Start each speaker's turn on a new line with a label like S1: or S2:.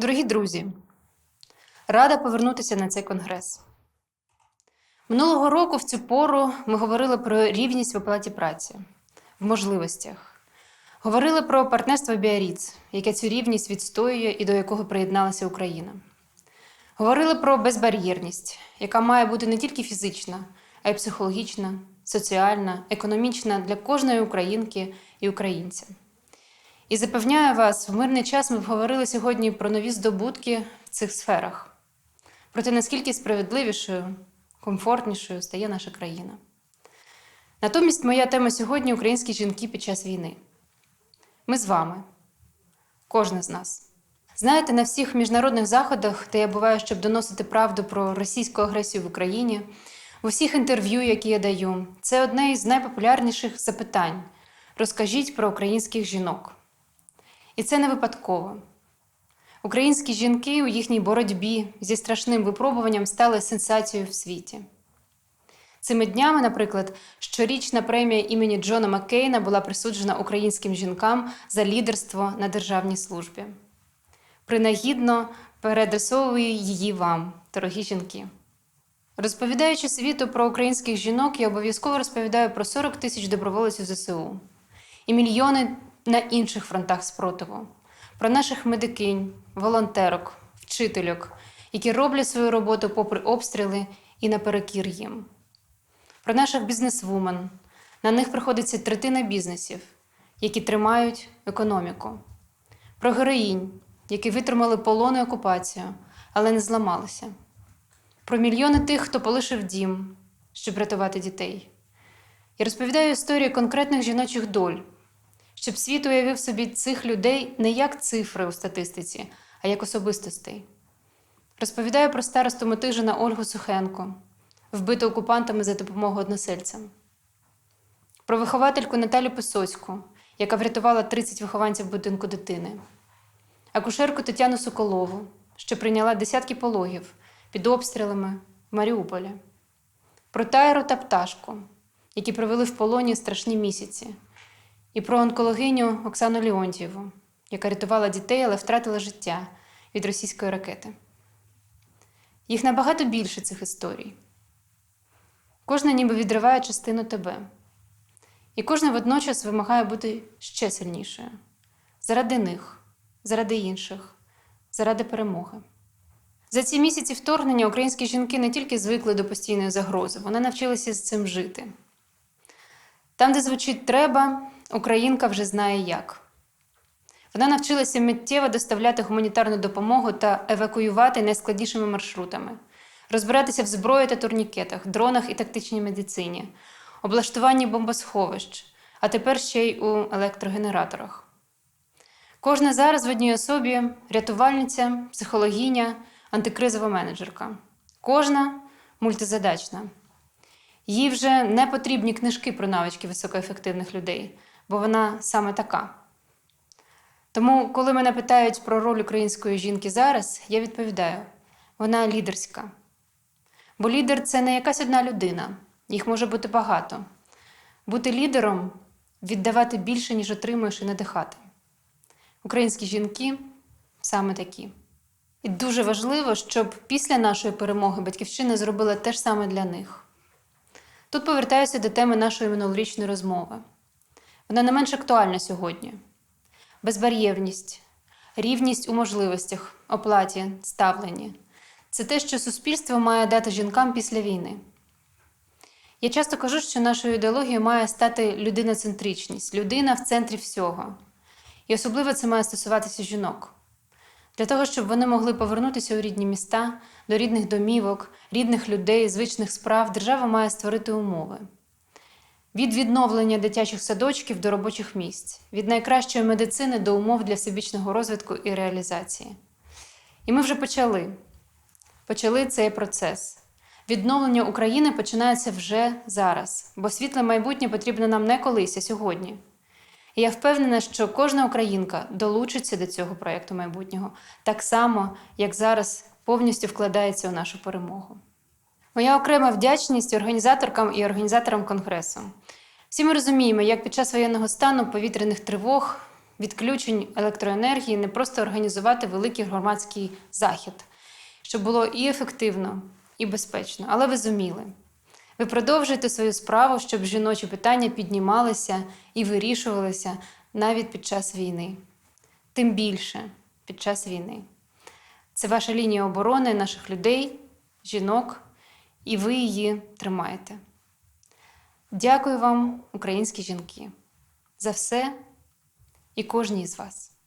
S1: Дорогі друзі, рада повернутися на цей конгрес. Минулого року в цю пору ми говорили про рівність в оплаті праці, в можливостях. Говорили про партнерство Біаріц, яке цю рівність відстоює і до якого приєдналася Україна. Говорили про безбар'єрність, яка має бути не тільки фізична, а й психологічна, соціальна, економічна для кожної українки і українця. І запевняю вас, в мирний час ми говорили сьогодні про нові здобутки в цих сферах, про те, наскільки справедливішою, комфортнішою стає наша країна. Натомість моя тема сьогодні українські жінки під час війни. Ми з вами, кожна з нас. Знаєте, на всіх міжнародних заходах, де я буваю, щоб доносити правду про російську агресію в Україні, в усіх інтерв'ю, які я даю, це одне із найпопулярніших запитань. Розкажіть про українських жінок. І це не випадково. Українські жінки у їхній боротьбі зі страшним випробуванням стали сенсацією в світі. Цими днями, наприклад, щорічна премія імені Джона Маккейна була присуджена українським жінкам за лідерство на державній службі. Принагідно переадресовую її вам, дорогі жінки. Розповідаючи світу про українських жінок, я обов'язково розповідаю про 40 тисяч доброволців ЗСУ і мільйони на інших фронтах спротиву, про наших медикинь, волонтерок, вчительок, які роблять свою роботу попри обстріли і наперекір їм, про наших бізнесвумен. На них приходиться третина бізнесів, які тримають економіку, про героїнь, які витримали полон і окупацію, але не зламалися, про мільйони тих, хто полишив дім, щоб рятувати дітей. Я розповідаю історії конкретних жіночих доль щоб світ уявив собі цих людей не як цифри у статистиці, а як особистостей. Розповідаю про старосту Мотижина Ольгу Сухенко, вбиту окупантами за допомогою односельцям, про виховательку Наталю Писоцьку, яка врятувала 30 вихованців будинку дитини, акушерку Тетяну Соколову, що прийняла десятки пологів під обстрілами в Маріуполі, про Тайру та пташку, які провели в полоні страшні місяці і про онкологиню Оксану Леонтьєву, яка рятувала дітей, але втратила життя від російської ракети. Їх набагато більше цих історій. Кожна ніби відриває частину тебе. І кожна водночас вимагає бути ще сильнішою заради них, заради інших, заради перемоги. За ці місяці вторгнення українські жінки не тільки звикли до постійної загрози, вони навчилися з цим жити. Там, де звучить треба, Українка вже знає як. Вона навчилася миттєво доставляти гуманітарну допомогу та евакуювати найскладнішими маршрутами, розбиратися в зброї та турнікетах, дронах і тактичній медицині, облаштуванні бомбосховищ, а тепер ще й у електрогенераторах. Кожна зараз в одній особі рятувальниця, психологіня, антикризова менеджерка. Кожна мультизадачна. Їй вже не потрібні книжки про навички високоефективних людей бо вона саме така. Тому, коли мене питають про роль української жінки зараз, я відповідаю: вона лідерська. Бо лідер це не якась одна людина, їх може бути багато. Бути лідером віддавати більше, ніж отримуєш, і надихати. Українські жінки саме такі. І дуже важливо, щоб після нашої перемоги батьківщина зробила те ж саме для них. Тут повертаюся до теми нашої минулорічної розмови. Вона не менш актуальна сьогодні. Безбар'єрність, рівність у можливостях, оплаті, ставленні це те, що суспільство має дати жінкам після війни. Я часто кажу, що нашою ідеологією має стати людиноцентричність, людина в центрі всього. І особливо це має стосуватися жінок. Для того, щоб вони могли повернутися у рідні міста, до рідних домівок, рідних людей, звичних справ, держава має створити умови від відновлення дитячих садочків до робочих місць, від найкращої медицини до умов для всебічного розвитку і реалізації. І ми вже почали. Почали цей процес. Відновлення України починається вже зараз, бо світле майбутнє потрібно нам не колись, а сьогодні. І я впевнена, що кожна українка долучиться до цього проєкту майбутнього так само, як зараз повністю вкладається у нашу перемогу. Моя окрема вдячність організаторкам і організаторам конгресу. Всі ми розуміємо, як під час воєнного стану повітряних тривог, відключень електроенергії не просто організувати великий громадський захід, щоб було і ефективно, і безпечно, але ви зуміли. Ви продовжуєте свою справу, щоб жіночі питання піднімалися і вирішувалися навіть під час війни. Тим більше під час війни. Це ваша лінія оборони наших людей, жінок, і ви її тримаєте. Дякую вам, українські жінки, за все і кожній з вас.